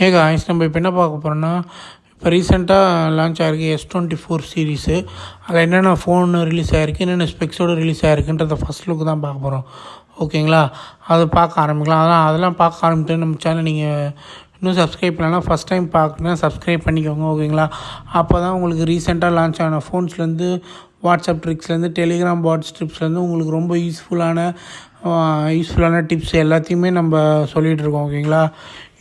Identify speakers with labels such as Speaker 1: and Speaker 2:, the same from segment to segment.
Speaker 1: ஏ guys நம்ம இப்போ என்ன பார்க்க போகிறோன்னா இப்போ ரீசெண்டாக லான்ச் ஆகிருக்கு எஸ் டுவெண்ட்டி ஃபோர் சீரீஸு அதில் என்னென்ன ஃபோன் ரிலீஸ் ஆகிருக்கு என்னென்ன ஸ்பெக்ஸோடு ரிலீஸ் ஆகிருக்குன்றத ஃபஸ்ட் லுக்கு தான் பார்க்க போகிறோம் ஓகேங்களா அது பார்க்க ஆரம்பிக்கலாம். அதெல்லாம் அதெல்லாம் பார்க்க ஆரம்பிட்டு நம்ம சேனல் நீங்கள் இன்னும் சப்ஸ்கிரைப் பண்ணலாம் ஃபஸ்ட் டைம் பார்க்குறேன் சப்ஸ்கிரைப் பண்ணிக்கோங்க ஓகேங்களா அப்போ தான் உங்களுக்கு ரீசெண்டாக லான்ச் ஆன ஃபோன்ஸ்லேருந்து வாட்ஸ்அப் ட்ரிக்ஸ்லேருந்து டெலிகிராம் பாட் ஸ்ட்ரிப்ஸ்லேருந்து உங்களுக்கு ரொம்ப யூஸ்ஃபுல்லான யூஸ்ஃபுல்லான டிப்ஸ் எல்லாத்தையுமே நம்ம சொல்லிகிட்டு இருக்கோம் ஓகேங்களா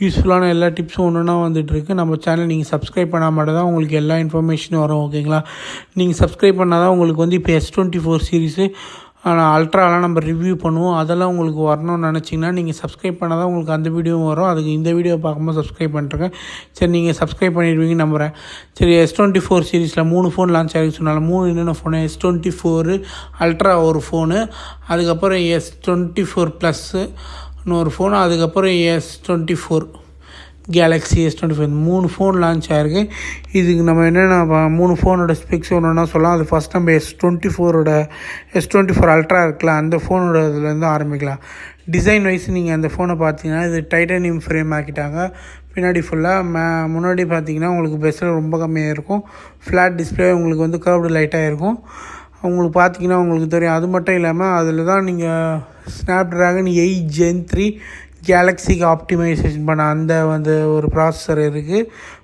Speaker 1: யூஸ்ஃபுல்லான எல்லா டிப்ஸும் ஒன்று ஒன்றா வந்துட்டுருக்கு நம்ம சேனல் நீங்கள் சப்ஸ்கிரைப் பண்ணால் மட்டும் தான் உங்களுக்கு எல்லா இன்ஃபர்மேஷனும் வரும் ஓகேங்களா நீங்கள் சப்ஸ்கிரைப் பண்ணால் தான் உங்களுக்கு வந்து இப்போ எஸ் டுவெண்ட்டி ஃபோர் சீரிஸு அல்ட்ராலாம் நம்ம ரிவ்யூ பண்ணுவோம். அதெல்லாம் உங்களுக்கு வரணும்னு நினச்சிங்கன்னா நீங்கள் சப்ஸ்கிரைப் பண்ணால் தான் உங்களுக்கு அந்த வீடியோவும் வரும். அதுக்கு இந்த வீடியோ பார்க்கும்போது சப்ஸ்கிரைப் பண்ணுறேன் சரி நீங்கள் சப்ஸ்கிரைப் பண்ணிடுவீங்க நம்புகிறேன் சரி எஸ் டுவெண்ட்டி ஃபோர் சீரிஸில் மூணு ஃபோன் லான்ச் ஆகி சொன்னால மூணு என்னென்ன phone S twenty four ultra ஒரு ஃபோனு அதுக்கப்புறம் எஸ் டுவெண்ட்டி ஃபோர் ப்ளஸ்ஸு இன்னொரு ஃபோனு அதுக்கப்புறம் S twenty four Galaxy S twenty five மூணு ஃபோன் லான்ச் ஆயிருக்கு. இதுக்கு நம்ம என்னென்ன மூணு ஃபோனோட ஸ்பெக்ஸ் ஒன்றுனா சொல்லலாம். அது ஃபஸ்ட் நம்ம எஸ் டுவெண்ட்டி ஃபோரோட எஸ் டுவெண்ட்டி ஃபோர் அல்ட்ரா இருக்குல்ல அந்த ஃபோனோட இதுலேருந்து ஆரம்பிக்கலாம். டிசைன் வைஸ் நீங்கள் அந்த ஃபோனை பார்த்தீங்கன்னா இது டைட்டானியம் ஃப்ரேம் ஆக்கிட்டாங்க. பின்னாடி ஃபுல்லாக மே முன்னாடி பார்த்தீங்கன்னா உங்களுக்கு பெஸ்ட்டில் ரொம்ப கம்மியாக இருக்கும். ஃப்ளாட் டிஸ்பிளே உங்களுக்கு வந்து கர்வ்டு லைட்டாக இருக்கும். உங்களுக்கு பார்த்தீங்கன்னா உங்களுக்கு தெரியும். அது மட்டும் இல்லாமல் அதில் தான் நீங்கள் Snapdragon eight gen three கேலக்ஸிக்கு ஆப்டிமைசேஷன் பண்ண அந்த வந்து ஒரு ப்ராசஸர் இருக்குது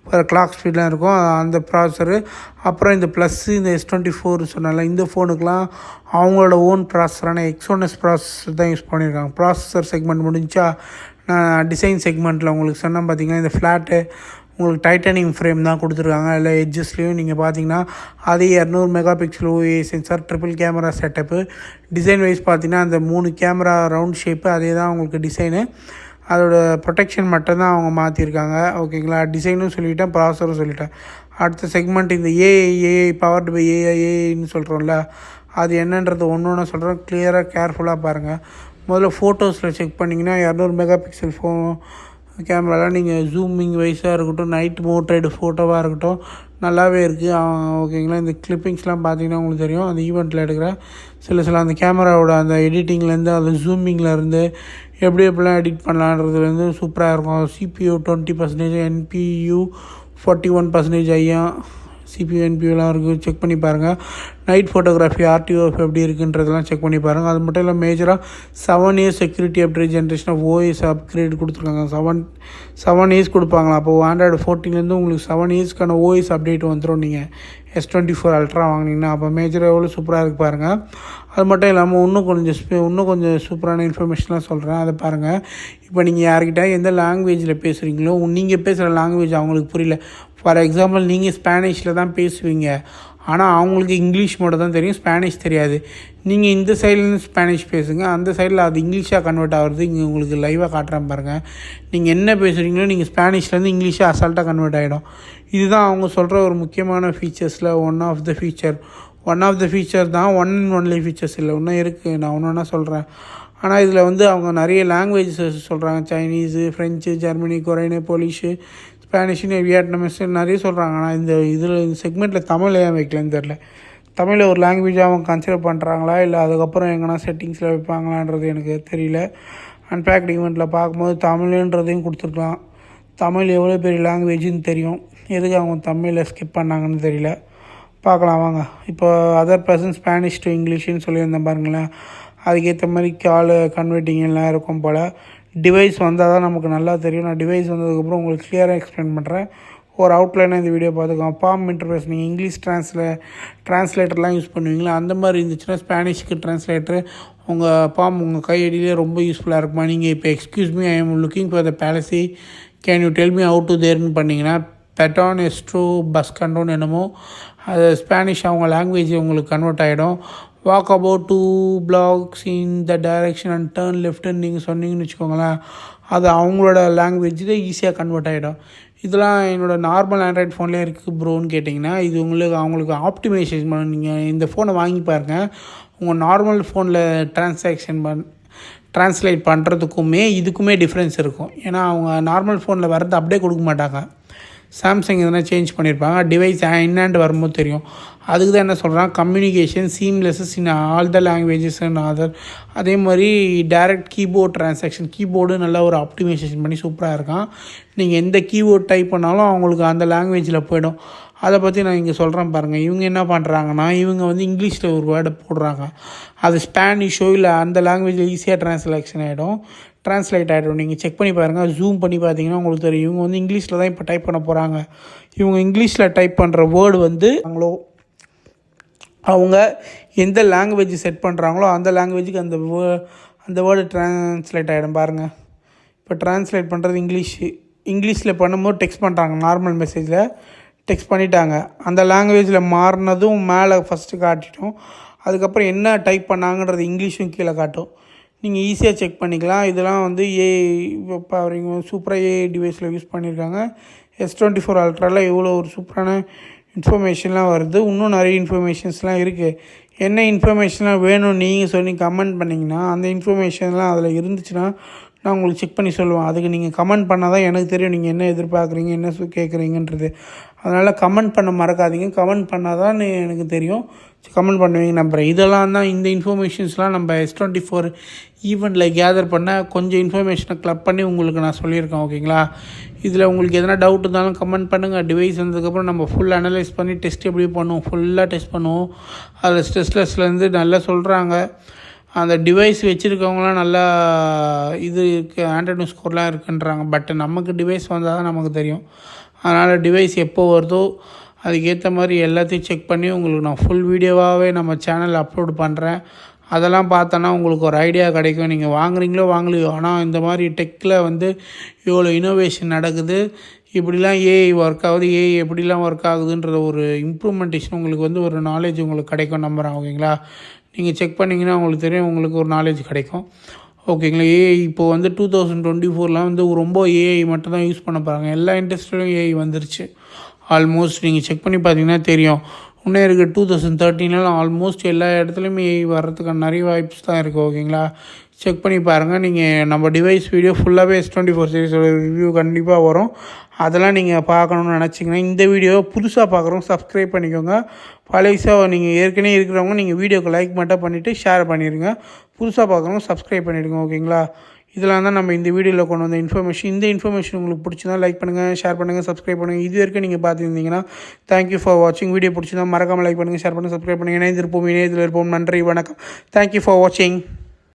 Speaker 1: ஒரு கிளாக் ஸ்பீட்லாம் இருக்கும். அந்த ப்ராசஸரு அப்புறம் இந்த ப்ளஸ்ஸு இந்த எஸ் டுவெண்ட்டி ஃபோர் சொன்னால இந்த ஃபோனுக்கெலாம் அவங்களோட ஓன் ப்ராசஸரான எக்ஸோனஸ் ப்ராசஸர் தான் யூஸ் பண்ணியிருக்காங்க ப்ராசஸர் செக்மெண்ட் முடிஞ்சா நான் டிசைன் செக்மெண்ட்டில் உங்களுக்கு சொன்னேன் பார்த்தீங்கன்னா இந்த ஃப்ளாட்டு உங்களுக்கு டைட்டானியம் ஃப்ரேம் தான் கொடுத்துருக்காங்க. இல்லை எட்ஜஸ்லேயும் நீங்கள் பார்த்தீங்கன்னா அதே இரநூறு mega pixel O A sensor triple camera setup design wise பார்த்தீங்கன்னா அந்த மூணு கேமரா ரவுண்ட் ஷேப்பு அதே தான் உங்களுக்கு டிசைனு அதோட ப்ரொடெக்ஷன் மட்டும்தான் அவங்க மாற்றிருக்காங்க ஓகேங்களா? டிசைனும் சொல்லிட்டேன் ப்ராசரும் சொல்லிட்டேன். அடுத்த செக்மெண்ட் இந்த AI AI powered by AI ஏஐன்னு சொல்கிறோம்ல அது என்னன்றது ஒன்று ஒன்று சொல்கிறோம் கிளியராக கேர்ஃபுல்லாக பாருங்கள் முதல்ல ஃபோட்டோஸில் செக் பண்ணிங்கன்னா இரநூறு மெகா பிக்சல் ஃபோ கேமராலாம் நீங்கள் ஜூமிங் வைஸாக இருக்கட்டும் நைட் மோட்ரேடு ஃபோட்டோவாக இருக்கட்டும் நல்லாவே இருக்குது ஓகேங்களா இந்த கிளிப்பிங்ஸ்லாம் பார்த்தீங்கன்னா உங்களுக்கு தெரியும். அந்த ஈவெண்ட்டில் எடுக்கிற சில சில அந்த கேமராவோட அந்த எடிட்டிங்லேருந்து அந்த ஜூமிங்லேருந்து எப்படி எப்படிலாம் எடிட் பண்ணலான்றது வந்து சூப்பராக இருக்கும். CPU twenty percentage NPU forty one percentage ஐயா. சிபியூ என்பியூலாம் இருக்குது செக் பண்ணி பாருங்கள் நைட் ஃபோட்டோகிராஃபி ஆர்டிஓஎஃப் எப்படி இருக்குன்றதெல்லாம் செக் பண்ணி பாருங்கள் அது மட்டும் இல்லை மேஜராக seven years security update generation of OS upgrade கொடுத்துருக்காங்க. செவன் செவன் இயர்ஸ் கொடுப்பாங்களா அப்போது ஆண்ட்ராய்டு ஃபோர்டீன்லேருந்து உங்களுக்கு செவன் இயர்ஸ்க்கான ஓஎஸ் அப்டேட் வந்துடும் நீங்கள் எஸ் டுவெண்ட்டி ஃபோர் அல்ட்ரா வாங்கினீங்கன்னா அப்போ மேஜராக எவ்வளோ சூப்பராக இருக்குது பாருங்கள் அது மட்டும் இல்லாமல் இன்னும் கொஞ்சம் ஸ்பே இன்னும் கொஞ்சம் சூப்பரான இன்ஃபர்மேஷன்லாம் சொல்கிறேன் அதை பாருங்கள் இப்போ நீங்கள் யார்கிட்ட எந்த லாங்குவேஜில் பேசுகிறீங்களோ நீங்கள் பேசுகிற லாங்குவேஜ் அவங்களுக்கு புரியல. ஃபார் எக்ஸாம்பிள் நீங்கள் ஸ்பானிஷில் தான் பேசுவீங்க. ஆனால் அவங்களுக்கு இங்கிலீஷ் மட்டும் தான் தெரியும் ஸ்பானிஷ் தெரியாது. நீங்கள் இந்த சைட்லேருந்து ஸ்பானிஷ் பேசுங்க அந்த சைடில் அது இங்கிலீஷாக கன்வெர்ட் ஆகிறது இங்கே உங்களுக்கு லைவாக காட்டுறேன் பாருங்கள் நீங்கள் என்ன பேசுகிறீங்களோ நீங்கள் ஸ்பானிஷ்லேருந்து இங்கிலீஷாக அசால்ட்டாக கன்வெர்ட் ஆகிடும் இதுதான் அவங்க சொல்கிற ஒரு முக்கியமான ஃபீச்சர்ஸில் one of the feature one of the feature தான் ஒன் அண்ட் ஒன்லி ஃபீச்சர்ஸ் இல்லை இன்னும் இருக்குது நான் ஒன்று ஒன்றா சொல்கிறேன் ஆனால் இதில் வந்து அவங்க நிறைய லாங்குவேஜஸ் சொல்கிறாங்க Chinese French Germany Korean Polish ஸ்பானிஷ்னு Vietnamese நிறைய சொல்கிறாங்க ஆனால் இந்த இதில் இந்த செக்மெண்ட்டில் தமிழ் ஏன் வைக்கலன்னு தெரில தமிழை ஒரு லாங்குவேஜாக அவங்க கன்சிடர் பண்ணுறாங்களா இல்லை அதுக்கப்புறம் எங்கன்னா செட்டிங்ஸில் வைப்பாங்களான்றது எனக்கு தெரியல. அன்பேக்ட் ஈவெண்ட்டில் பார்க்கும்போது தமிழ்ன்றதையும் கொடுத்துருக்கலாம். தமிழ் எவ்வளோ பெரிய லாங்குவேஜ்னு தெரியும். எதுக்கு அவங்க தமிழில் ஸ்கிப் பண்ணாங்கன்னு தெரியல. பார்க்கலாம் வாங்க. இப்போ அதர் பர்சன் ஸ்பானிஷ் டு இங்கிலீஷ்னு சொல்லியிருந்தேன் பாருங்களேன். அதுக்கேற்ற மாதிரி கால் கன்வெர்ட்டிங் எல்லாம் இருக்கும் போல். டிவைஸ் வந்தால் தான் நமக்கு நல்லா தெரியும். நான் டிவைஸ் வந்ததுக்கப்புறம் உங்களுக்கு கிளியராக எக்ஸ்பிளைன் பண்ணுறேன் ஒரு அவுட்லைனாக இந்த வீடியோ பார்த்துக்கோங்க. பாம் இன்டர்ஃபேஸ் நீங்கள் இங்கிலீஷ் ட்ரான்ஸ்ல ட்ரான்ஸ்லேட்டர்லாம் யூஸ் பண்ணுவீங்களா? அந்த மாதிரி இருந்துச்சுன்னா ஸ்பானிஷ்க்கு ட்ரான்ஸ்லேட்டர் உங்கள் பாம் உங்கள் கையடியிலே ரொம்ப யூஸ்ஃபுல்லாக இருக்குமா? நீங்கள் இப்போ excuse me I am looking for the palace can you tell me out to தேர்னு பண்ணிங்கன்னா பெட்டான் எஸ்ட்ரோ பஸ்கண்டோன் என்னமோ அது ஸ்பானிஷ் அவங்க லாங்குவேஜ் உங்களுக்கு கன்வெர்ட் ஆகிடும் walk about two blocks in the direction and turn லெஃப்ட்னு நீங்கள் சொன்னீங்கன்னு வச்சுக்கோங்களேன் அது அவங்களோட லாங்குவேஜில் ஈஸியாக கன்வெர்ட் ஆகிடும் இதெல்லாம் என்னோடய நார்மல் ஆண்ட்ராய்ட் ஃபோன்லேயே இருக்குது ப்ரோன்னு கேட்டிங்கன்னா இது உங்களுக்கு அவங்களுக்கு ஆப்டிமைசேஷன் பண்ண நீங்கள் இந்த ஃபோனை வாங்கி பாருங்கள் உங்கள் நார்மல் ஃபோனில் டிரான்சாக்ஷன் பண் ட்ரான்ஸ்லேட் பண்ணுறதுக்குமே இதுக்குமே டிஃப்ரென்ஸ் இருக்கும். ஏன்னா அவங்க நார்மல் ஃபோனில் வர்றது அப்படியே கொடுக்க மாட்டாங்க. சாம்சங் எதனா சேஞ்ச் பண்ணியிருப்பாங்க டிவைஸ் என்னாண்டு வரும்போது தெரியும். அதுக்கு தான் என்ன சொல்கிறான் communication seamlessness in all the languages and other அதே மாதிரி டைரக்ட் கீபோர்ட் ட்ரான்சாக்ஷன் கீபோர்டு நல்லா ஒரு ஆப்டிமைசேஷன் பண்ணி சூப்பராக இருக்கான். நீங்கள் எந்த கீபோர்ட் டைப் பண்ணாலும் அவங்களுக்கு அந்த லாங்குவேஜில் போயிடும். அதை பற்றி நான் இங்கே சொல்கிறேன் பாருங்கள் இவங்க என்ன பண்ணுறாங்கன்னா இவங்க வந்து இங்கிலீஷில் ஒரு வேர்டை போடுறாங்க. அது ஸ்பானிஷோ இல்லை அந்த லாங்குவேஜில் ஈஸியாக ட்ரான்ஸ்லேக்ஷன் ஆகிடும் ட்ரான்ஸ்லேட் ஆகிடும் நீங்கள் செக் பண்ணி பாருங்கள் ஜூம் பண்ணி பார்த்தீங்கன்னா உங்களுக்கு தெரியும். இவங்க வந்து இங்கிலீஷில் தான் இப்போ டைப் பண்ண போகிறாங்க இவங்க இங்கிலீஷில் டைப் பண்ணுற வேர்டு வந்து அவங்களோ அவங்க எந்த லாங்குவேஜ் செட் பண்ணுறாங்களோ அந்த லாங்குவேஜுக்கு அந்த வே அந்த வேர்டு ட்ரான்ஸ்லேட் ஆகிடும் பாருங்கள் இப்போ ட்ரான்ஸ்லேட் பண்ணுறது இங்கிலீஷு இங்கிலீஷில் பண்ணும்போது டெக்ஸ்ட் பண்ணுறாங்க நார்மல் மெசேஜில் டெக்ஸ்ட் பண்ணிட்டாங்க. அந்த லாங்குவேஜில் மாறினதும் மேலே ஃபஸ்ட்டு காட்டிட்டோம். அதுக்கப்புறம் என்ன டைப் பண்ணாங்கன்றது இங்கிலீஷும் கீழே காட்டும். நீங்கள் ஈஸியாக செக் பண்ணிக்கலாம். இதெல்லாம் வந்து ஏ இப்போ அவங்க சூப்பராக ஏ டிவைஸில் யூஸ் பண்ணியிருக்காங்க எஸ் டுவெண்ட்டி ஃபோர் அல்ட்ராவில் எவ்வளோ ஒரு சூப்பரான இன்ஃபர்மேஷன்லாம் வருது. இன்னும் நிறைய இன்ஃபர்மேஷன்ஸ்லாம் இருக்குது என்ன இன்ஃபர்மேஷன்லாம் வேணும் நீங்கள் சொல்லி கமெண்ட் பண்ணிங்கன்னா அந்த இன்ஃபர்மேஷன்லாம் அதில் இருந்துச்சுன்னா நான் உங்களுக்கு செக் பண்ணி சொல்லுவேன். அதுக்கு நீங்கள் கமெண்ட் பண்ணால் தான் எனக்கு தெரியும் நீங்கள் என்ன எதிர்பார்க்குறீங்க என்ன சு கேட்குறீங்கன்றது. அதனால் கமெண்ட் பண்ண மறக்காதீங்க. கமெண்ட் பண்ணால் தான் எனக்கு தெரியும். கமெண்ட் பண்ணுவீங்க நம்புகிறேன் இதெல்லாம் தான் இந்த இன்ஃபர்மேஷன்ஸ்லாம் நம்ம எஸ் டுவெண்ட்டி ஃபோர் ஈவெண்ட்டில் கேதர் பண்ண கொஞ்சம் இன்ஃபர்மேஷனை கிளப் பண்ணி உங்களுக்கு நான் சொல்லியிருக்கேன் ஓகேங்களா இதில் உங்களுக்கு எதனா டவுட் இருந்தாலும் கமெண்ட் பண்ணுங்கள் டிவைஸ் வந்ததுக்கப்புறம் நம்ம ஃபுல் அனலைஸ் பண்ணி டெஸ்ட் எப்படி பண்ணுவோம் ஃபுல்லாக டெஸ்ட் பண்ணுவோம். அதில் ஸ்ட்ரெஸ்லெஸ்லேருந்து நல்லா சொல்கிறாங்க அந்த டிவைஸ் வச்சுருக்கவங்களாம் நல்லா இது இருக்குது ஆண்ட்ராய்டு ஸ்கோர்லாம் இருக்குன்றாங்க. பட் நமக்கு டிவைஸ் வந்தால் தான் நமக்கு தெரியும். அதனால் டிவைஸ் எப்போ வருதோ அதுக்கேற்ற மாதிரி எல்லாத்தையும் செக் பண்ணி உங்களுக்கு நான் ஃபுல் வீடியோவாகவே நம்ம சேனல் அப்லோட் பண்ணுறேன் அதெல்லாம் பார்த்தோன்னா உங்களுக்கு ஒரு ஐடியா கிடைக்கும். நீங்கள் வாங்குறீங்களோ வாங்கலையோ ஆனால் இந்த மாதிரி டெக்கில் வந்து இவ்வளோ இனோவேஷன் நடக்குது. இப்படிலாம் ஏஐ ஒர்க் ஆகுது. ஏஐ எப்படிலாம் ஒர்க் ஆகுதுன்ற ஒரு இம்ப்ரூவ்மெண்டேஷன் உங்களுக்கு வந்து ஒரு நாலேஜ் உங்களுக்கு கிடைக்கும் நம்புகிறேன் ஓகேங்களா? நீங்கள் செக் பண்ணிங்கன்னா உங்களுக்கு தெரியும் உங்களுக்கு ஒரு நாலேஜ் கிடைக்கும். ஓகேங்களா ஏஐ இப்போது வந்து டூ தௌசண்ட் டுவெண்ட்டி ஃபோர்லாம் வந்து ரொம்ப ஏஐ மட்டும் தான் யூஸ் பண்ண போகிறாங்க எல்லா இண்டஸ்ட்ரியிலும் ஏஐ வந்துருச்சு. ஆல்மோஸ்ட் நீங்கள் செக் பண்ணி பார்த்தீங்கன்னா தெரியும். இன்னும் இருக்குது டூ தௌசண்ட் தேர்ட்டின்லாம் ஆல்மோஸ்ட் எல்லா இடத்துலையுமே ஏஐ வர்றதுக்கான நிறைய வாய்ப்ஸ் தான் இருக்குது ஓகேங்களா செக் பண்ணி பாருங்கள் நீங்கள் நம்ம டிவைஸ் வீடியோ ஃபுல்லாகவே எஸ் டுவெண்ட்டி ஃபோர் சீரிஸோட ரிவ்யூ கண்டிப்பாக வரும். அதெல்லாம் நீங்கள் பார்க்கணுன்னு நினச்சிங்கன்னா இந்த வீடியோவை புதுசாக பார்க்குறோம் சப்ஸ்கிரைப் பண்ணிக்கோங்க. பழையசாக நீங்கள் ஏற்கனவே இருக்கிறவங்க நீங்கள் வீடியோக்கு லைக் மட்டும் பண்ணிவிட்டு ஷேர் பண்ணிடுங்க. புதுசாக பார்க்குறவங்க சப்ஸ்கிரைப் பண்ணிவிடுங்க ஓகேங்களா? இதெல்லாம் தான் நம்ம இந்த வீடியோவில் கொண்டு வந்த இன்ஃபர்மேஷன் இந்த இன்ஃபர்மேஷன் உங்களுக்கு பிடிச்சிருந்தா லைக் பண்ணுங்கள் ஷேர் பண்ணுங்கள் சப்ஸ்கிரைப் பண்ணுங்கள் இது வரைக்கும் நீங்கள் பார்த்துருந்தீங்கன்னா தேங்க்யூ ஃபார் வாட்சிங் வீடியோ பிடிச்சிருந்தா மறக்காமல் லைக் பண்ணுங்கள் ஷேர் பண்ணுங்கள் சப்ஸ்கிரைப் பண்ணுங்கள் இணைந்திருப்போம் இணையத்தில் இருப்போம். நன்றி வணக்கம். தேங்க்யூ ஃபார் வாட்சிங்